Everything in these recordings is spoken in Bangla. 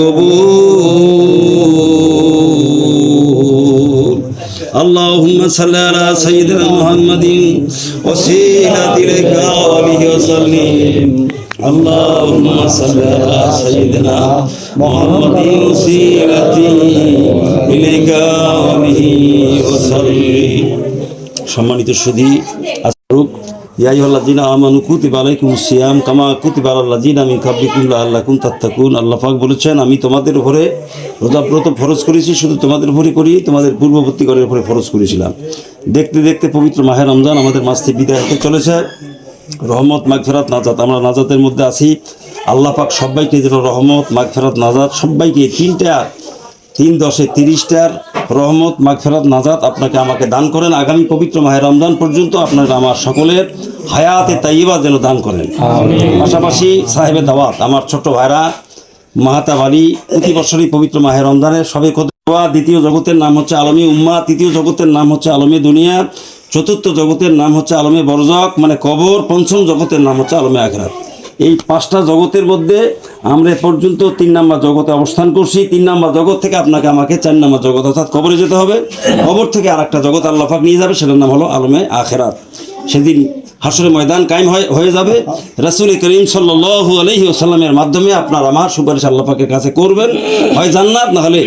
শাহ কবুল اللهم صل على سيدنا محمد وسيلة إليك وآله وسلم اللهم صل على سيدنا محمد وسيلة إليك وآله وسلم সম্মানিত সুধী কামা লাআল্লাকুম তাত্তাকুন। আল্লাহ বলেছেন, আমি তোমাদের উপরে রোজাব্রত ফরজ করেছি, শুধু তোমাদের উপরে করি, তোমাদের পূর্ববর্তী করের উপরে ফরজ করেছিলাম। দেখতে দেখতে পবিত্র মাহে রমজান আমাদের মাস থেকে বিদায় হতে চলেছে। রহমত, মাগফেরাত, নাজাত। আমরা নাজাতের মধ্যে আছি। আল্লাহ পাক সবাইকে যেন রহমত মাঘ মাগফেরাত, নাজাত সবাইকে তিনটা তিন দশে তিরিশটার রহমত মাগফেরাত নাজাদ আপনাকে আমাকে দান করেন। আগামী পবিত্র মাহে রমজান পর্যন্ত আপনারা আমার সকলের হায়াতে তাইবা যেন দান করেন। পাশাপাশি সাহেবের দাওয়াত আমার ছোট্ট ভাইরা মাহাতা বাড়ি প্রতি বছরই পবিত্র মাহে রমজানের সবে কত দ্বিতীয় জগতের নাম হচ্ছে আলমী উম্মা তৃতীয় জগতের নাম হচ্ছে আলমী দুনিয়া চতুর্থ জগতের নাম হচ্ছে আলমে বরজক মানে কবর পঞ্চম জগতের নাম হচ্ছে আলমে আখরাত। এই পাঁচটা জগতের মধ্যে আমরা পর্যন্ত তিন নাম্বার জগতে অবস্থান করছি। তিন নাম্বার জগৎ থেকে আপনাকে আমাকে চার নাম্বার জগৎ অর্থাৎ কবরে যেতে হবে। কবর থেকে আর একটা জগৎ আল্লাহাক নিয়ে যাবে, সেটার নাম হলো আলমে আখেরাত। সেদিন হাসরে ময়দান কায়েম হয়, হয়ে যাবে। রাসুল করিম সাল্লু আলহি আসাল্লামের মাধ্যমে আপনার আমার সুপারিশ আল্লাপাকের কাছে করবেন। হয় জান্নাত, না হলে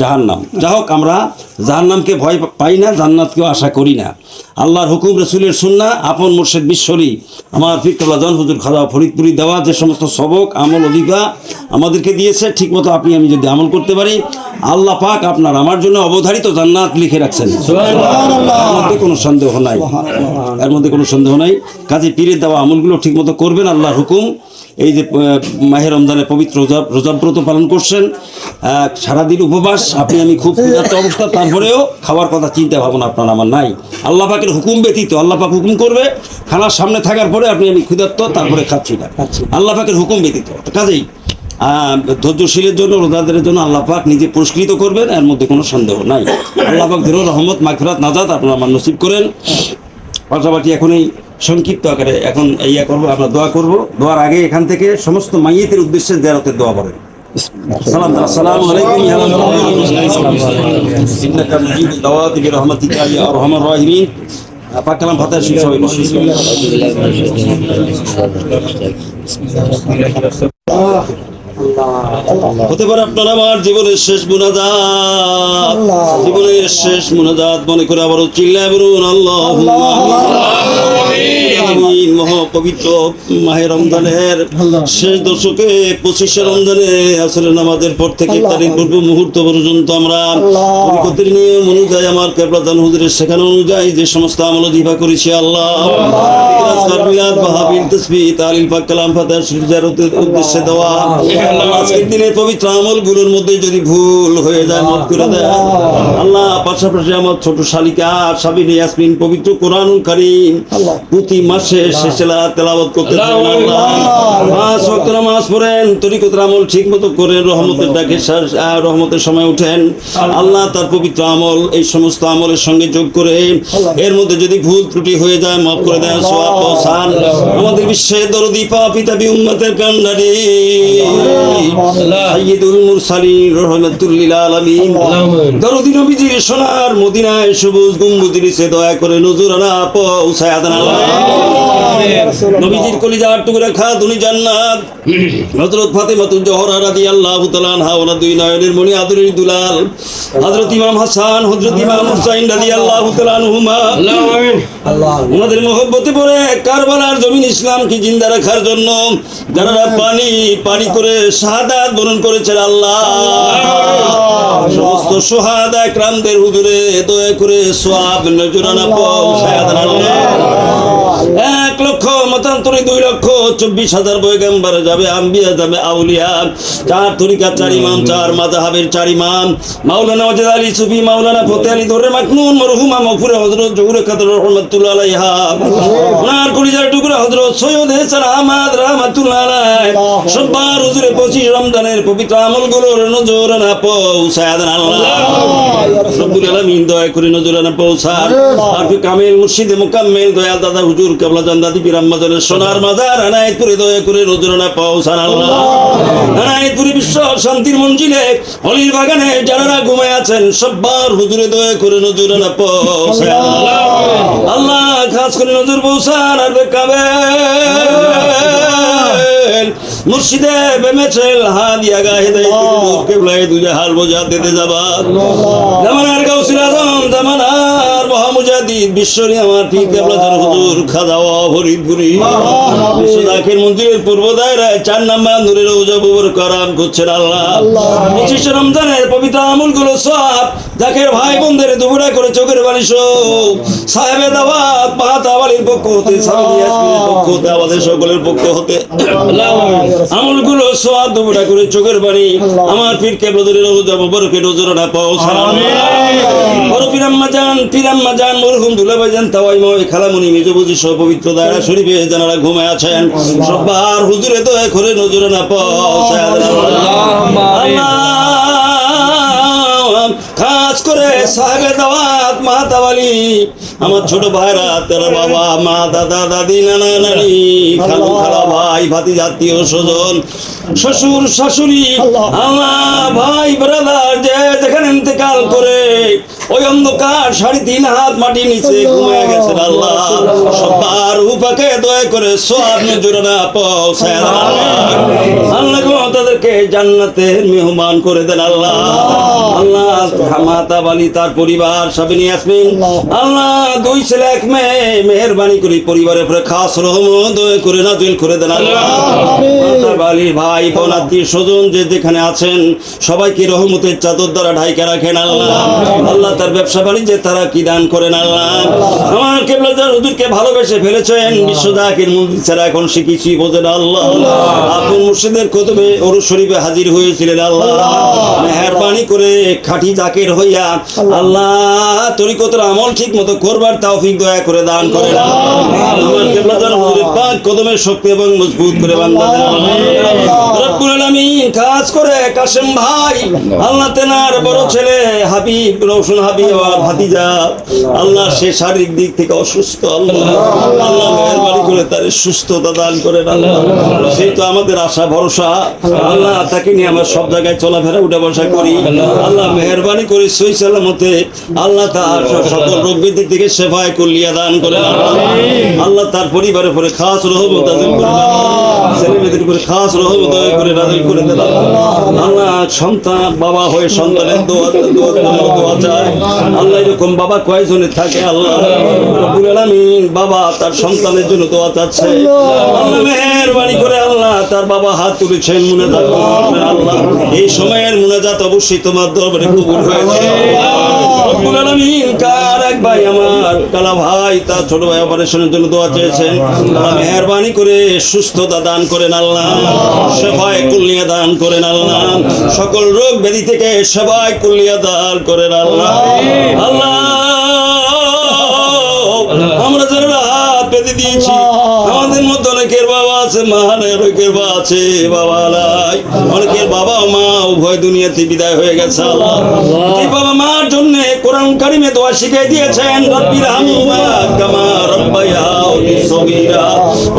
জাহান্নাম। যা হোক, আমরা জাহান্নামকে ভয় পাই না জান্নাতকেও আশা করি না। আল্লাহর হুকুম রসুলের সুন্না আপন মুর্শেদ বিশ্বরী। আমার ফিরকাল্লা জন হুজুর খাদা ফরিদপুরি দেওয়া যে সমস্ত সবক আমল অধিকা আমাদেরকে দিয়েছে ঠিকমতো আপনি আমি যদি আমল করতে পারি আল্লাহ পাক আপনার আমার জন্য অবধারিত জান্নাত লিখে রাখছেন। মধ্যে কোনো সন্দেহ নাই। এর মধ্যে কোনো সন্দেহ নাই। কাজে পীরের দেওয়া আমলগুলো ঠিকমতো করবেন আল্লাহর হুকুম। এই যে মাহে রমজানের পবিত্র রোজা রোজাব্রত পালন করছেন সারাদিন উপবাস আপনি আমি খুব ক্ষুধার্ত অবস্থা তারপরেও খাওয়ার কথা চিন্তা ভাবনা আপনার আমার নাই। আল্লাহ পাকের হুকুম ব্যতীত আল্লাহ পাক হুকুম করবে খানার সামনে থাকার পরে আপনি আমি ক্ষুধার্ত তারপরে খাচ্ছি না। আল্লাহ পাকের হুকুম ব্যতীত। কাজেই ধৈর্যশীলের জন্য রোজাদের জন্য আল্লাহ পাক নিজে পুরস্কৃত করবেন এর মধ্যে কোনো সন্দেহ নাই। আল্লাহ পাক ধরো রহমত মাগফিরাত নাজাত আপনারা আমার নসিব করেন। পাশাপাশি এখন এই সংক্ষিপ্ত আকারে এখন ইয়া করব আমরা দোয়া করব। দোয়ার আগে এখান থেকে সমস্ত মাইয়েতের উদ্দেশ্যে জেরাতের দোয়া করেন সালাম আসসালামু আলাইকুম ইন্নাকা মুজিবুদ দাওয়াতি বিরহমাতিকা ইয়া আরহামার রাহিমিন। পাক কালাম ফাতিহা শিখ সবাই হতে পারে আপনার আমার জীবনের শেষ মুনাজাত। জীবনের শেষ মুনাজাত মনে করে আবারও চিল্লায় বলুন আল্লাহ। আমিন মহা পবিত্র মাহে রমজানের শেষ দশকে পঁচিশে রমজানে আসলে নামাজের পর থেকে তারিখ পূর্ব মুহূর্ত পর্যন্ত আমরা পরিকতের নিয়ম অনুযায়ী আমার কেবলাদান হুজুরের শেখানো অনুযায়ী যে সমস্ত আমল জিভা করেছি আল্লাহ। উদ্দেশ্যে দেওয়া। আজকের দিনের পবিত্র আমলগুলোর মধ্যে যদি ভুল হয়ে যায় মাফ করে দেয় আল্লাহ। পাশাপাশি আমার ছোট শালিকা সাবিন ইয়াসমিন পবিত্র কোরআনুল কারীম প্রতি মাসে মাস পড়েন তরিকতের আমল ঠিক মতো করে রহমতের ডাকে রহমতের সময় উঠেন। আল্লাহ তার পবিত্র আমল এই সমস্ত আমলের সঙ্গে যোগ করে এর মধ্যে যদি ভুল ত্রুটি হয়ে যায় মাফ করে দেন সোয়াব পৌঁছান আমাদের বিশ্বের দরদি পিতাবি উম্মতের কান্ডারি সাইয়্যিদুল মুরসালিন রহমাতুল লিল আলামিন। দরদি নবীজির সোনার মদিনায় সবুজ গম্বুজের নিচে দয়া করে নজরানা পৌঁছায় দেন নবীজির কলিজার টুকরা খাতুনি জান্নাত। হযরত ফাতেমাতুল জোহরা রাদিয়াল্লাহু তাআলা আনহা দুই নয়নের মণি আদরের দুলাল। হযরত ইমাম হাসান হযরত ইমাম হুসাইন রাদিয়াল্লাহু তাআলা আনহুমা। ওনাদের মহব্বতে পড়ে কারবালার জমিন ইসলামকে জিন্দা রাখার জন্য যারা পানি পানি করে শাহাদাত বরণ করেছেন আল্লাহ। সমস্ত সোহাদা একরামদের হুজুরে দয়া করে সোয়াব নজরানা সাদা আল্লাহ। এক লক্ষ, মতান্তরে দুই লক্ষ, চব্বিশ হাজার বৈগম্বর যাবে, আম্বিয়া যাবে, আউলিয়া। চার তরিকা, চার ইমাম, চার মাজাহাবের চার ইমাম। মাওলানা ওয়াজেদ আলী সুফি, মাওলানা ফতে আলী দরে মাকনুন মরহুমা মগফুরে হযরত জহুরে কাদের রহমাতুল্লাহ আলাইহা। ওনার কলিজার টুকরা হযরত সৈয়দ হাসান আহমদ রহমাতুল্লাহ আলাইহ। সব্বার হুজুরে পঁচিশ রমজানের পবিত্র আমলগুলোর নজর না পৌঁছায় আল্লাহ। রব্বুল আলামিন দয়া করে নজর না পৌঁছান। আর কামিল মুর্শিদে মুকাম্মেল দয়াল দাদা হুজুর কেবলা জান্নাতি পীর আম্মাজানের সোনার মাজার আনায়তপুরে দয়া করে নজর না পৌঁছান আল্লাহ। আনায়তপুরে বিশ্ব শান্তির মঞ্জিলে অলির বাগানে যারা ঘুমায় আছেন সব্বার হুজুরে দয়া করে নজর না পৌঁছান আল্লাহ খাস করে নজর পৌঁছান আর বেকাবে। মুর্শিদে বেমেছেল হাত ইয়াগা দেয় কেবলায় দুজা হাল বোঝা দিতে যাবা। জামানার গাউসিল আজম জামানার মহামুজাদিদ বিশ্বরী আমার হুজুর খাদাওয়া ফরিদপুরি মন্দিরের পূর্ব দায়রায় চার নাম্বার নূরের উজাবুর করাম করছেন আল্লাহ। পঁচিশ রমজানের পবিত্র আমলগুলো সব জাকের ভাই বোনদের দুপুরা করে চোখের সাহেবে দাওয়াত পাহাতাওয়ালির পক্ষ হতে পক্ষ হতে আমাদের সকলের পক্ষ হতে। আমলগুলো সব দুপুরা করে চোখের বাড়ি আমার পীর কেবলদের রোজা মুবারকে নজরনা পাও সালাম। বড় পিরাম্মা পিরাম্মা জান মরহুম দুলাভাই জান তাওয়াই মাওয়াই খালামুনি মেজবুজি সহ পবিত্র দায়রা শরীফে জানারা ঘুমায় আছেন। সবার হুজুরে তো এখরে নজরে না পাও আল্লাহ। আমার ছোট ভাইরা তেরা বাবা মা দাদা দাদি নানা নানি খালু খালা ভাই ভাতি জাতীয় স্বজন শ্বশুর শাশুড়ি আমার ভাই ব্রাদার যে যেখানে ইন্তেকাল করে ওই অন্ধকার সাড়ে তিন হাত মাটি নিচে ঘুমিয়ে গেছেন আল্লাহ। সবার উপাকে দয়া করে সোয়াব নজরে না পৌঁছায় আল্লাহ। তাদেরকে জান্নাতের মেহমান করে দেন আল্লাহ। আল্লাহ। মাতা বালি তার পরিবার সবই নিয়ে আসবেন। আল্লাহ। দুই ছেলে এক মেয়ে। মেহরবানি করে পরিবারের উপরে খাস রহমত করে নাজিল করে দেন আল্লাহ। মাতা ভাই বোন আত্মীয় স্বজন যে যেখানে আছেন সবাইকে রহমতের চাদর দ্বারা ঢাইকে রাখেন আল্লাহ। আল্লাহ তার ব্যবসা বাণিজ্যে তারা কি দান করেন আল্লাহ? আমার কেবলাজার হুজুরকে ভালোবেসে ফেলেছেন বিশ্বদাকের মন্দির ছাড়া এখন সে কিছুই বোঝে না আল্লাহ। আপন মুর্শিদের কতবে অরু শরীফে হাজির হয়েছিলেন আল্লাহ। মেহরবানি করে খাঁটি জাকের হইয়া আল্লাহ। তরিকতের আমল ঠিক মতো করবার তৌফিক দয়া করে দান করেন। আমার কেবলাজার হুজুরের পাক কদমের শক্তি এবং মজবুত করে বান্দা দেন কাজ করে, কাশেম ভাই, আল্লাহ তেনার বড় ছেলে হাবিব হাবিব ভাতিজা। আল্লাহ সে শারীরিক দিক থেকে অসুস্থ, আল্লাহ আল্লাহ মেহরবানি করে তার সুস্থতা দান আল্লাহ। সেই তো আমাদের আশা, ভরসা। আল্লাহ তাকে নিয়ে আমরা সব জায়গায় চলাফেরা, উঠে বসা করি। আল্লাহ মেহরবানি করে সই সালামতে আল্লাহ তার সকল রোগ দান করেন, আল্লাহ। আল্লাহ তার পরিবারের পরে খাস রহমত আল্লাহ। তার বাবা হাত তুলেছেন মুনাজাত আল্লাহ। এই সময়ের মুনাজাত অবশ্যই তোমার দরবারে কবুল হয়েছে। এক ভাই আমার, কালা ভাই, তার ছোট ভাই অপারেশনের জন্য দোয়া চেয়েছেন মেহরবানি করে সুস্থতা দান করে আল্লাহ। সেবায় কুলিয়া দান করে আল্লাহ। সকল রোগ ব্যাধি থেকে সেবায় কুলিয়া দান করে আল্লাহ। আল্লাহ আছে মহান অনেকের বাবা আছে বাবা নাই অনেকের বাবা মা উভয় দুনিয়াতে বিদায় হয়ে গেছে আল্লাহ। বাবা মার জন্য কোরআন কারিমে দোয়া শিখিয়ে দিয়েছেন রব্বির হামুমা কামা রব্বায়াউনি সগীরা।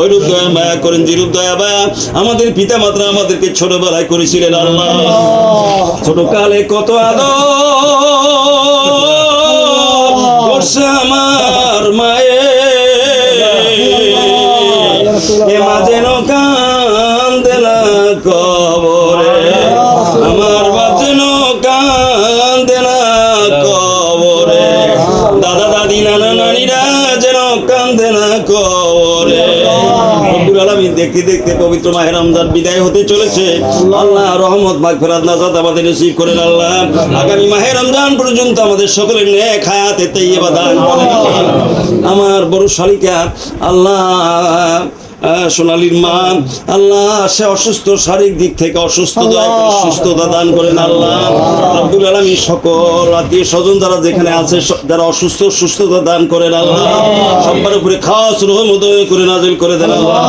ওইরূপ দয়া মায়া করেন যেরূপ দয়া মায়া আমাদের পিতা মাতা আমাদেরকে ছোটবেলায় করেছিলেন আল্লাহ। ছোট কালে কত আদর করছে আমার মায়ে এ মাঝে কান্দে কবরে। আমার বাজে কান্দে না কবরে। দাদা, দাদি, নানা, নানিরা যেন কান্দে না কবরে। আলামিন দেখতে দেখতে পবিত্র মাহের রমজান বিদায় হতে চলেছে। আল্লাহ রহমত, মাগফিরাত, নাজাত আমাদের নসিব করেন আল্লাহ। আগামী মাহের রমজান পর্যন্ত আমাদের সকলের নেক হায়াতে তাইয়্যিবা দান করেন। আমার বড় শালিকা, আল্লাহ সোনালীর মা আল্লাহ সে অসুস্থ শারীরিক দিক থেকে অসুস্থ সুস্থতা দান করেন আল্লাহ। আব্দুল আলমী সকল আত্মীয় স্বজন যারা যেখানে আছে যারা অসুস্থ সুস্থতা দান করেন আল্লাহ। সবার উপরে খাস রহমত করে নাজিল করে দেন আল্লাহ।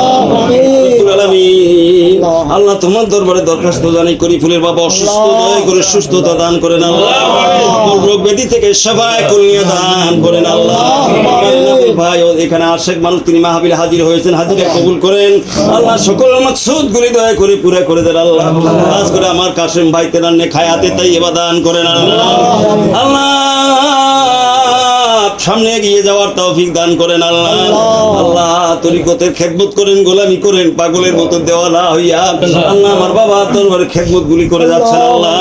আল্লাহ তোমার দরবারে দরখাস্ত জানি করি ফুলের বাবা অসুস্থ দয়া করে সুস্থতা দান করেন আল্লাহ। সকল রোগ ব্যাধি থেকে সেবায় কলিয়া দান করেন আল্লাহ। ভাই এখানে আশেক মানুষ তিনি মাহাবিল হাজির হয়েছেন হাজিরা কবুল করেন। আল্লাহ সকল মাকসুদ গুলি দয়া করে পুরা করে দেন আল্লাহ। করে আমার কাশেম ভাই তেনান্নে খায়াতে তাই এবার দান করেন আল্লাহ। আল্লাহ। সামনে এগিয়ে যাওয়ার তৌফিক দান করেন আল্লাহ। আল্লাহ। তরিকতের খেদমত করেন গোলামি করেন পাগলের মতো দেওয়ালা হইয়া আল্লাহ। আমার বাবা দরবারে খেদমত গুলি করে যাচ্ছেন আল্লাহ।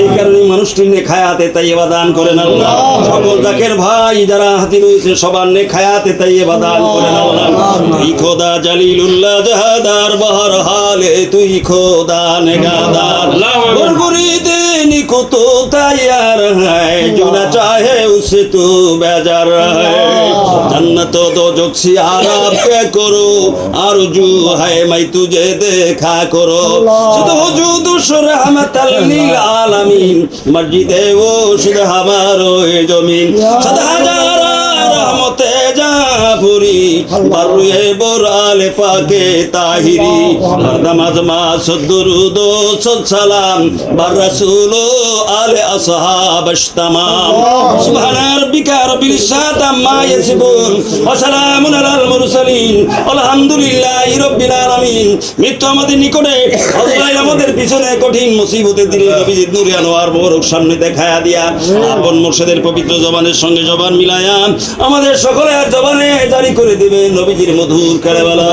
এই কারণে মানুষটি নে খায়াতে তাই এবার দান করেন আল্লাহ। সকল জাকের ভাই যারা হাতি রয়েছে সবার নে খায়াতে তাই এবার দান করেন আল্লাহ। তুই খোদা জালিলুল্লাহ জাহাদার বহর হালে তুই খোদা নেগাদার। को तो तैयार है जो न चाहे उससे तो बेजार है जन्नत दो जो सियारा पे करो आरजू है मैं तुझे देखा करो शुद्ध वजूद रहमत लिल आलमीन मस्जिदे वो शुद्ध हमारो जमीन सदा हजार জাফুরি বারুয়ে বোরালে পাকে তাহিরি। সালাম আলে আলাল মুরসালিন। আলামিন। মৃত্যু আমাদের নিকটে আল্লাহ আমাদের পিছনে কঠিন মুসিবতের দিনে নবীজির নূরে আনোয়ার মোবারক সামনে দেখায়া দিয়া, আপন মুর্শিদের পবিত্র জবানের সঙ্গে জবান মিলায়া, আমাদের সকলের জবানে জারি করে দেবেন নবীজির মধুর কালেবালা